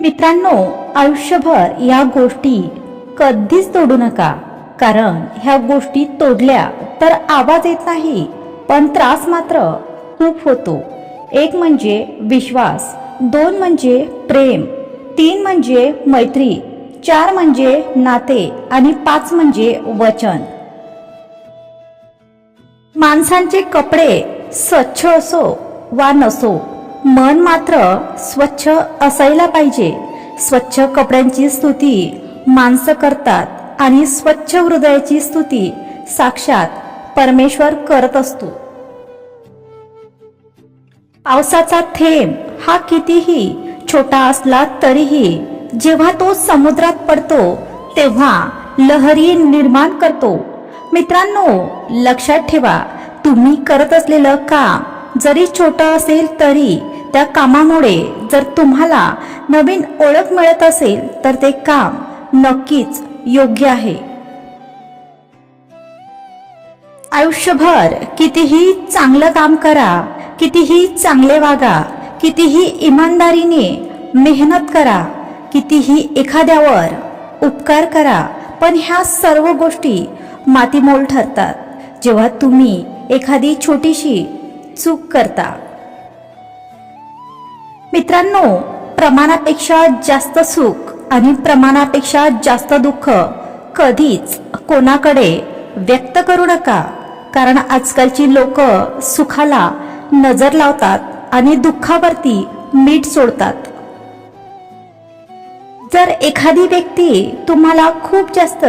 मित्रांनो आयुष्यभर या गोष्टी कधीच तोडू नका. कारण ह्या गोष्टी तोडल्या तर आवाज येत नाही पण त्रास मात्र खूप होतो. एक म्हणजे विश्वास दोन म्हणजे प्रेम तीन म्हणजे मैत्री चार म्हणजे नाते आणि पाच म्हणजे वचन. माणसांचे कपडे स्वच्छ असो वा नसो मन मात्र स्वच्छ असायला पाहिजे. स्वच्छ कपड्यांची स्तुती माणसं करतात आणि स्वच्छ हृदयाची स्तुती साक्षात परमेश्वर करत असतो. पावसाचा थेंब हा कितीही छोटा असला तरीही जेव्हा तो समुद्रात पडतो तेव्हा लहरी निर्माण करतो. मित्रांनो लक्षात ठेवा तुम्ही करत असलेलं काम जरी छोटं असेल तरी त्या कामामुळे जर तुम्हाला नवीन ओळख मिळत असेल तर ते काम नक्कीच योग्य आहे. आयुष्यभर कितीही चांगलं काम करा कितीही चांगले वागा कितीही इमानदारीने मेहनत करा कितीही एखाद्यावर उपकार करा पण ह्या सर्व गोष्टी मातीमोल ठरतात. जेव्हा तुम्ही एखादी छोटीशी चूक करता. मित्रांनो प्रमाणापेक्षा जास्त सुख आणि प्रमाणापेक्षा जास्त दुःख कधीच कोणाकडे व्यक्त करू नका. कारण आजकालची लोक सुखाला नजर लावतात आणि दुःखावरती मीठ सोडतात. जर एखादी व्यक्ती तुम्हाला खूप जास्त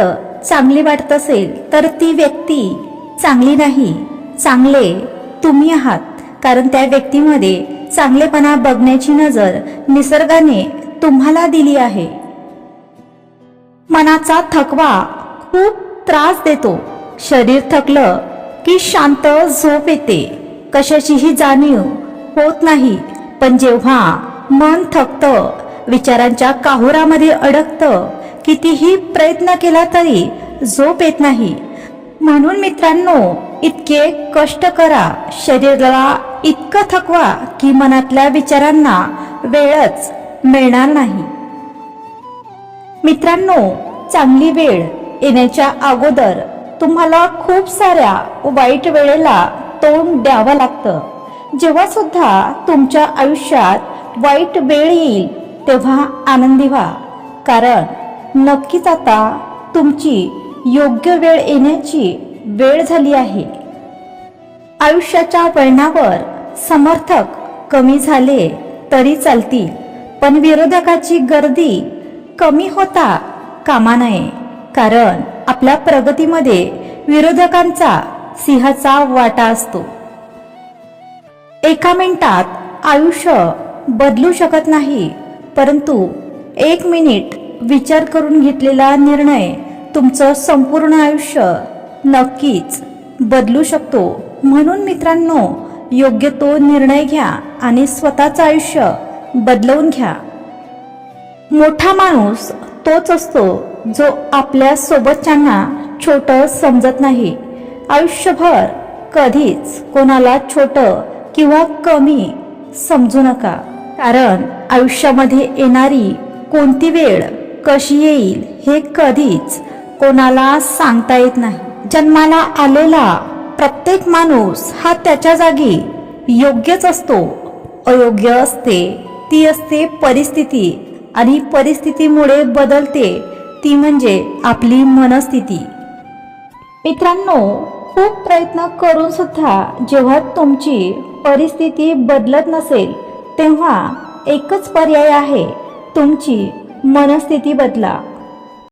चांगली वाटत असेल तर ती व्यक्ती चांगली नाही चांगले तुम्ही आहात. कारण त्या व्यक्तीमध्ये चांगलेपणा बघण्याची नजर निसर्गाने तुम्हाला दिली आहे. मनाचा थकवा खूप त्रास देतो. शरीर थकलं की शांत झोप येते. कशाचीही जाणीव होत नाही. पण जेव्हा मन थकतं विचारांच्या काहुरामध्ये अडकतं कितीही प्रयत्न केला तरी झोप येत नाही. म्हणून मित्रांनो इतके कष्ट करा. शरीराला इतकं थकवा की मनातल्या विचारांना वेळच मिळणार नाही. मित्रांनो चांगली वेळ येण्याच्या अगोदर तुम्हाला खूप साऱ्या वाईट वेळेला तोंड द्यावं लागतं. जेव्हा सुद्धा तुमच्या आयुष्यात वाईट वेळ येईल तेव्हा आनंदी व्हा. कारण नक्कीच आता तुमची योग्य वेळ येण्याची वेळ झाली आहे. आयुष्याच्या वळणावर समर्थक कमी झाले तरी चालतील पण विरोधकाची गर्दी कमी होता कामा नये कारण आपल्या प्रगतीमध्ये विरोधकांचा सिंहाचा वाटा असतो. एका मिनिटात आयुष्य बदलू शकत नाही परंतु एक मिनिट विचार करून घेतलेला निर्णय तुमचं संपूर्ण आयुष्य नक्कीच बदलू शकतो. म्हणून मित्रांनो योग्य तो निर्णय घ्या आणि स्वतःचं आयुष्य बदलवून घ्या. मोठा माणूस तोच असतो जो आपल्या सोबतच्यांना छोटं समजत नाही. आयुष्यभर कधीच कोणाला छोटं किंवा कमी समजू नका. कारण आयुष्यामध्ये येणारी कोणती वेळ कशी येईल हे कधीच कोणाला सांगता येत नाही. जन्माला आलेला प्रत्येक माणूस हा त्याच्या जागी योग्यच असतो. अयोग्य असते ती असते परिस्थिती आणि परिस्थितीमुळे बदलते ती म्हणजे आपली मनस्थिती. मित्रांनो खूप प्रयत्न करून सुद्धा जेव्हा तुमची परिस्थिती बदलत नसेल तेव्हा एकच पर्याय आहे तुमची मनस्थिती बदला.